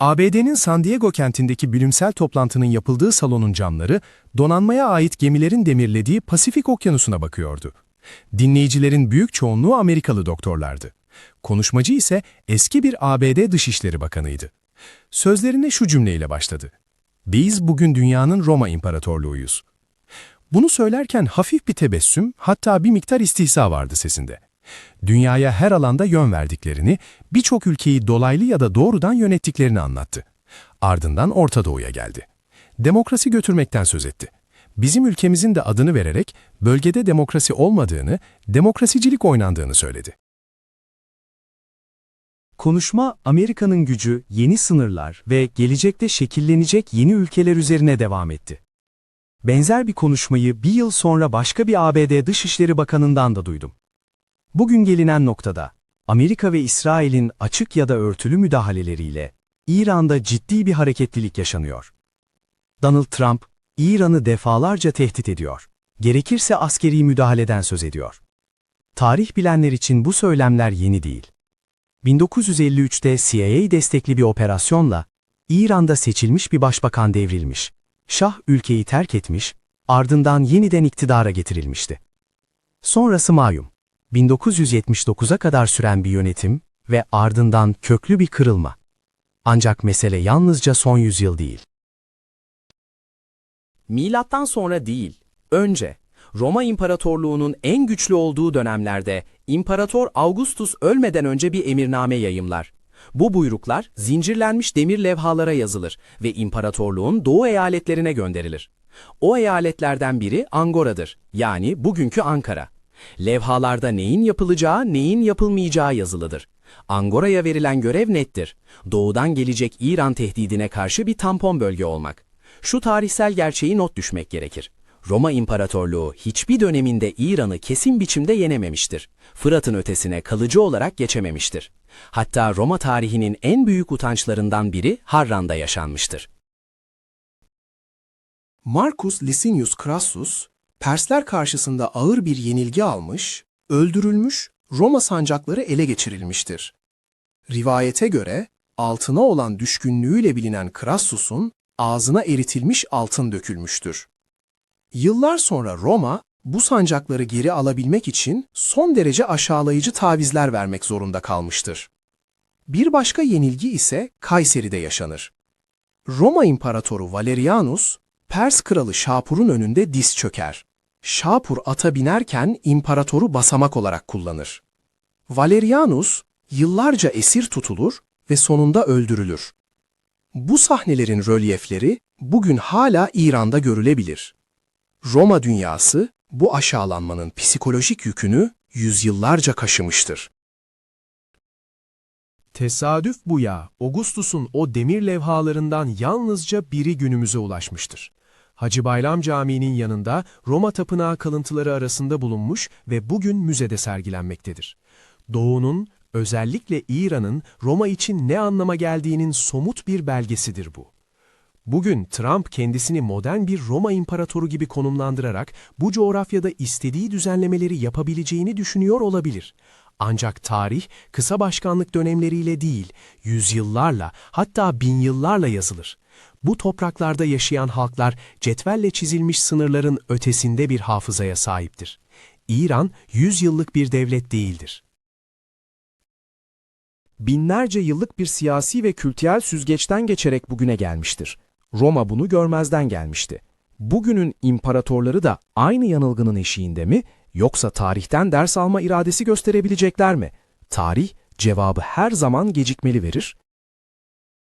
ABD'nin San Diego kentindeki bilimsel toplantının yapıldığı salonun camları, donanmaya ait gemilerin demirlediği Pasifik Okyanusu'na bakıyordu. Dinleyicilerin büyük çoğunluğu Amerikalı doktorlardı. Konuşmacı ise eski bir ABD Dışişleri Bakanıydı. Sözlerine şu cümleyle başladı. Biz bugün dünyanın Roma İmparatorluğuyuz. Bunu söylerken hafif bir tebessüm, hatta bir miktar istihza vardı sesinde. Dünyaya her alanda yön verdiklerini, birçok ülkeyi dolaylı ya da doğrudan yönettiklerini anlattı. Ardından Orta Doğu'ya geldi. Demokrasi götürmekten söz etti. Bizim ülkemizin de adını vererek bölgede demokrasi olmadığını, demokrasicilik oynandığını söyledi. Konuşma, Amerika'nın gücü, yeni sınırlar ve gelecekte şekillenecek yeni ülkeler üzerine devam etti. Benzer bir konuşmayı bir yıl sonra başka bir ABD Dışişleri Bakanı'ndan da duydum. Bugün gelinen noktada, Amerika ve İsrail'in açık ya da örtülü müdahaleleriyle İran'da ciddi bir hareketlilik yaşanıyor. Donald Trump, İran'ı defalarca tehdit ediyor. Gerekirse askeri müdahaleden söz ediyor. Tarih bilenler için bu söylemler yeni değil. 1953'te CIA destekli bir operasyonla İran'da seçilmiş bir başbakan devrilmiş. Şah ülkeyi terk etmiş, ardından yeniden iktidara getirilmişti. Sonrası malum. 1979'a kadar süren bir yönetim ve ardından köklü bir kırılma. Ancak mesele yalnızca son yüzyıl değil. Milattan sonra değil, önce Roma İmparatorluğu'nun en güçlü olduğu dönemlerde İmparator Augustus ölmeden önce bir emirname yayımlar. Bu buyruklar zincirlenmiş demir levhalara yazılır ve imparatorluğun doğu eyaletlerine gönderilir. O eyaletlerden biri Angora'dır, yani bugünkü Ankara. Levhalarda neyin yapılacağı, neyin yapılmayacağı yazılıdır. Angora'ya verilen görev nettir. Doğudan gelecek İran tehdidine karşı bir tampon bölge olmak. Şu tarihsel gerçeği not düşmek gerekir. Roma İmparatorluğu hiçbir döneminde İran'ı kesin biçimde yenememiştir. Fırat'ın ötesine kalıcı olarak geçememiştir. Hatta Roma tarihinin en büyük utançlarından biri Harran'da yaşanmıştır. Marcus Licinius Crassus, Persler karşısında ağır bir yenilgi almış, öldürülmüş, Roma sancakları ele geçirilmiştir. Rivayete göre altına olan düşkünlüğüyle bilinen Crassus'un ağzına eritilmiş altın dökülmüştür. Yıllar sonra Roma, bu sancakları geri alabilmek için son derece aşağılayıcı tavizler vermek zorunda kalmıştır. Bir başka yenilgi ise Kayseri'de yaşanır. Roma İmparatoru Valerianus, Pers kralı Şapur'un önünde diz çöker. Şapur ata binerken imparatoru basamak olarak kullanır. Valerianus yıllarca esir tutulur ve sonunda öldürülür. Bu sahnelerin rölyefleri bugün hala İran'da görülebilir. Roma dünyası bu aşağılanmanın psikolojik yükünü yüzyıllarca kaşımıştır. Tesadüf bu ya, Augustus'un o demir levhalarından yalnızca biri günümüze ulaşmıştır. Hacı Bayram Camii'nin yanında Roma tapınağı kalıntıları arasında bulunmuş ve bugün müzede sergilenmektedir. Doğu'nun, özellikle İran'ın Roma için ne anlama geldiğinin somut bir belgesidir bu. Bugün Trump kendisini modern bir Roma imparatoru gibi konumlandırarak bu coğrafyada istediği düzenlemeleri yapabileceğini düşünüyor olabilir. Ancak tarih kısa başkanlık dönemleriyle değil, yüzyıllarla hatta bin yıllarla yazılır. Bu topraklarda yaşayan halklar cetvelle çizilmiş sınırların ötesinde bir hafızaya sahiptir. İran yüz yıllık bir devlet değildir. binlerce yıllık bir siyasi ve kültürel süzgeçten geçerek bugüne gelmiştir. Roma bunu görmezden gelmişti. Bugünün imparatorları da aynı yanılgının eşiğinde mi yoksa tarihten ders alma iradesi gösterebilecekler mi? Tarih cevabı her zaman gecikmeli verir